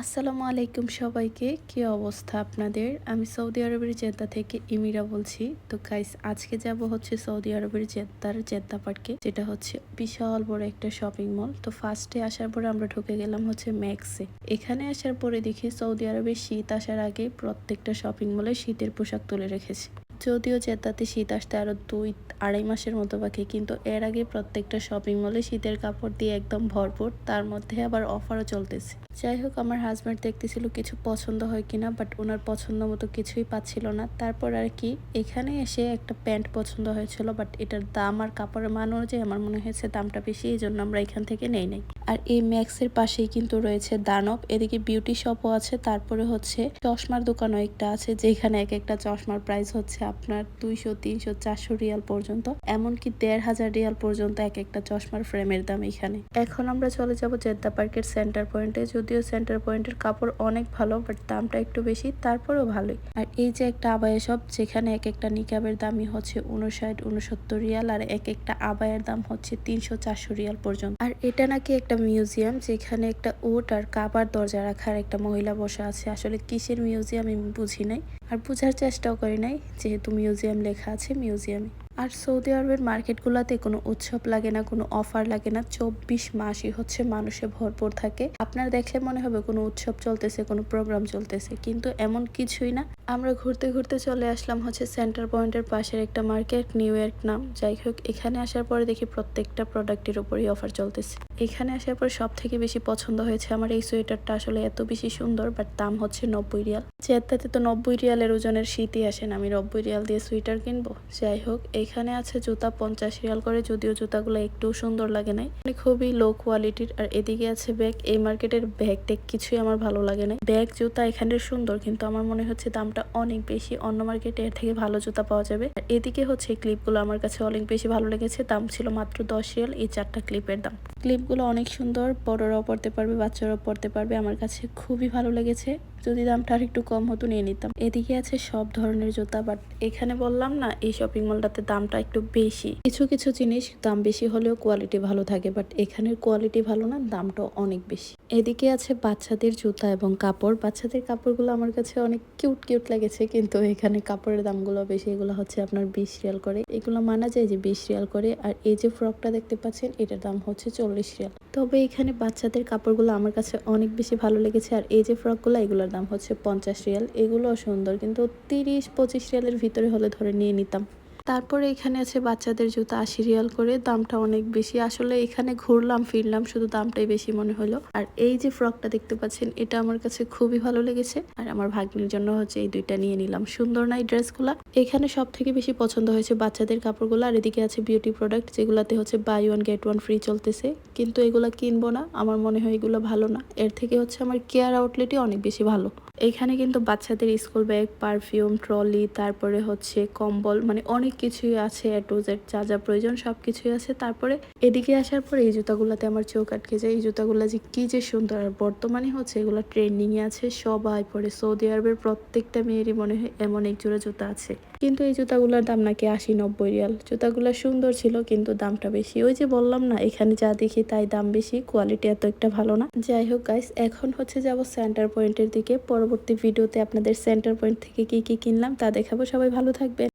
আসসালামু আলাইকুম সবাইকে। কি অবস্থা আপনাদের? আমি সৌদি আরবের জেদ্দা থেকে ইমিরা বলছি। তো গাইস আজকে যাব হচ্ছে সৌদি আরবের জেদ্দার জেদ্দা পার্কে, যেটা হচ্ছে বিশাল বড় একটা শপিং মল তো ফার্স্টে আসার পরে আমরা ঢুকে গেলাম হচ্ছে ম্যাক্সে। এখানে আসার পরে দেখি সৌদি আরবে শীত আসার আগে প্রত্যেকটা শপিং মলে শীতের পোশাক তুলে রেখেছে। যদিও জেদ্দাতে শীত আসতে আরও দুই, আড়াই মাসের মতো বাকি, কিন্তু এর আগে প্রত্যেকটা শপিং মলে শীতের কাপড় দিয়ে একদম ভরপুর, তার মধ্যে আবার অফারও চলতেছে। যাই হোক, আমার হাজব্যান্ড দেখতেছিল কিছু পছন্দ হয় কিনা বাট ওনার পছন্দ মতো কিছুই পাচ্ছিল না। তারপর আর কি, এখানে এসে একটা প্যান্ট পছন্দ হয়েছিল বাট এটার দাম আর কাপড়ের মান অনুযায়ী আমার মনে হয়েছে দামটা বেশি, এই জন্য আমরা এখান থেকে নেই নাই। আর এই ম্যাক্সের পাশেই কিন্তু রয়েছে দানব। এদিকে বিউটি শপও আছে, তারপরে হচ্ছে চশমার দোকানও একটা আছে, যেখানে এক একটা চশমার প্রাইস হচ্ছে আপনার দুইশো, তিনশো, চারশো রিয়াল পর্যন্ত। এমনকি দেড় হাজার রিয়াল পর্যন্ত এক একটা চশমার ফ্রেমের দাম এখানে। এখন আমরা চলে যাব জেদ্দা পার্কের সেন্টার পয়েন্টে যদিও সেন্টার পয়েন্টের কাপড় অনেক ভালো বাট দামটা একটু বেশি, তারপরেও ভালোই। আর এই যে একটা আবায়া শপ যেখানে এক একটা নিকাবের দামই হচ্ছে উনষাট উনসত্তর রিয়াল, আর এক একটা আবায়ের দাম হচ্ছে তিনশো, চারশো রিয়াল পর্যন্ত। আর এটা নাকি একটা মিউজিয়াম যেখানে একটা ওট আর কাবার দরজা রাখার একটা মহিলা বসে আছে। আসলে কিসের মিউজিয়াম আমি বুঝি নাই আর বোঝার চেষ্টাও করি নাই, যেহেতু মিউজিয়াম লেখা আছে, মিউজিয়ামে। আর সৌদি আরবের মার্কেটগুলোতে কোনো উৎসব লাগে না, কোনো অফার লাগে না, চব্বিশ মাসই হচ্ছে মানুষে ভরপুর থাকে। আপনার দেখলে মনে হবে কোনো উৎসব চলতেছে, কোনো প্রোগ্রাম চলতেছে, কিন্তু এমন কিছুই না। আমরা ঘুরতে ঘুরতে চলে আসলাম হচ্ছে সেন্টার পয়েন্টের পাশের একটা মার্কেট, নিউ ইয়র্ক নাম। যাই হোক, এখানে আসার পরে দেখি প্রত্যেকটা প্রোডাক্টের উপরই অফার চলতেছে। এখানে আসার পর সব থেকে বেশি পছন্দ হয়েছে আমার এই সোয়েটারটা, আসলে এত বেশি সুন্দর, বাট দাম হচ্ছে নব্বই রিয়াল। জেদ্দাতে তো নব্বই রিয়ালের ওজনের শীতই আসেন আমি নব্বই রিয়াল দিয়ে সোয়েটার কিনবো। যাই হোক এখানে আছে জুতা পঞ্চাশ রিয়াল করে, যদিও জুতাগুলো একটু সুন্দর লাগে নাই। মানে খুবই লো কোয়ালিটির আর এদিকে আছে ব্যাগ এই মার্কেটের ব্যাগ টেক কিছুই আমার ভালো লাগে নাই। ব্যাগ জুতা এখানে সুন্দর, কিন্তু আমার মনে হচ্ছে দামটা অনেক বেশি। অন্য মার্কেটে এর থেকে ভালো জুতা পাওয়া যাবে। আর এদিকে হচ্ছে ক্লিপগুলো আমার কাছে অনেক বেশি ভালো লেগেছে। দাম ছিল মাত্র দশ রিয়াল, এই চারটা ক্লিপের দাম। ক্লিপগুলো অনেক সুন্দর, বড়রাও পড়তে পারবে, বাচ্চারাও পড়তে পারবে। আমার কাছে খুবই ভালো লেগেছে। যদি দামটা আর একটু কম হতো নিয়ে নিতাম। এদিকে আছে সব ধরনের জুতা বাট এখানে বললাম না, এই শপিং মলটাতে দামটা একটু বেশি। কিছু কিছু জিনিস দাম বেশি হলেও কোয়ালিটি ভালো থাকে বাট এখানের কোয়ালিটি ভালো না দামটা অনেক বেশি। এদিকে আছে বাচ্চাদের জুতা এবং কাপড়। বাচ্চাদের কাপড়গুলো আমার কাছে অনেক কিউট কিউট লেগেছে, কিন্তু এখানে কাপড়ের দামগুলো বেশি। এগুলো হচ্ছে আপনার বিশ রিয়াল করে। এগুলো মানা যায় যে বিশ রিয়াল করে। আর এই যে ফ্রকটা দেখতে পাচ্ছেন, এটার দাম হচ্ছে চল্লিশ রিয়াল। তবে এখানে বাচ্চাদের কাপড়গুলো আমার কাছে অনেক বেশি ভালো লেগেছে। আর এই যে ফ্রকগুলো এগুলোর দাম হচ্ছে পঞ্চাশ রিয়াল। এগুলোও সুন্দর, কিন্তু তিরিশ, পঁচিশ রিয়ালের ভিতরে হলে ধরে নিয়ে নিতাম। তারপরে এখানে আছে বাচ্চাদের জুতা আশি রিয়াল করে। দামটা অনেক বেশি। আসলে এখানে ঘুরলাম, ফিরলাম, শুধু দামটাই বেশি মনে হলো। আর এই যে ফ্রকটা দেখতে পাচ্ছেন, এটা আমার কাছে খুবই ভালো লেগেছে। আর আমার ভাগ্নির জন্য হচ্ছে এই দুইটা নিয়ে নিলাম। সুন্দর না এই এখানে সব থেকে বেশি পছন্দ হয়েছে বাচ্চাদের কাপড়গুলো। আর এদিকে আছে বিউটি প্রোডাক্ট যেগুলাতে হচ্ছে buy one get one free চলতেছে। কিন্তু এগুলা কিনবো না, আমার মনে হয় এগুলো ভালো না। এর থেকে হচ্ছে আমার কেয়ার আউটলেটই অনেক বেশি ভালো। এখানে কিন্তু বাচ্চাদের স্কুল ব্যাগ পারফিউম ট্রলি তারপরে হচ্ছে কম্বল মানে অনেক কিছুই আছে এ যা যা প্রয়োজন সব কিছুই আছে। তারপরে এদিকে আসার পরে এই জুতাগুলোতে আমার চোখ আটকে যায়। এই জুতাগুলো যে কি যে সুন্দর। আর বর্তমানে হচ্ছে এগুলো ট্রেন্ডিং এ আছে সবাই পরে। সৌদি আরবের প্রত্যেকটা মেয়েরই মনে হয় এমন এক জোড়া জুতা আছে। কিন্তু এই জুতাগুলোর দাম নাকি আশি নব্বই রিয়াল। জুতাগুলো সুন্দর ছিল, কিন্তু দামটা বেশি। ওই যে বললাম না, এখানে যা দেখি তাই দাম বেশি কোয়ালিটি এত একটা ভালো না। যাই হোক গাইস এখন হচ্ছে যাব সেন্টার পয়েন্টের দিকে। পরবর্তী ভিডিওতে আপনাদের সেন্টার পয়েন্ট থেকে কি কি কিনলাম তা দেখাবো। সবাই ভালো থাকবে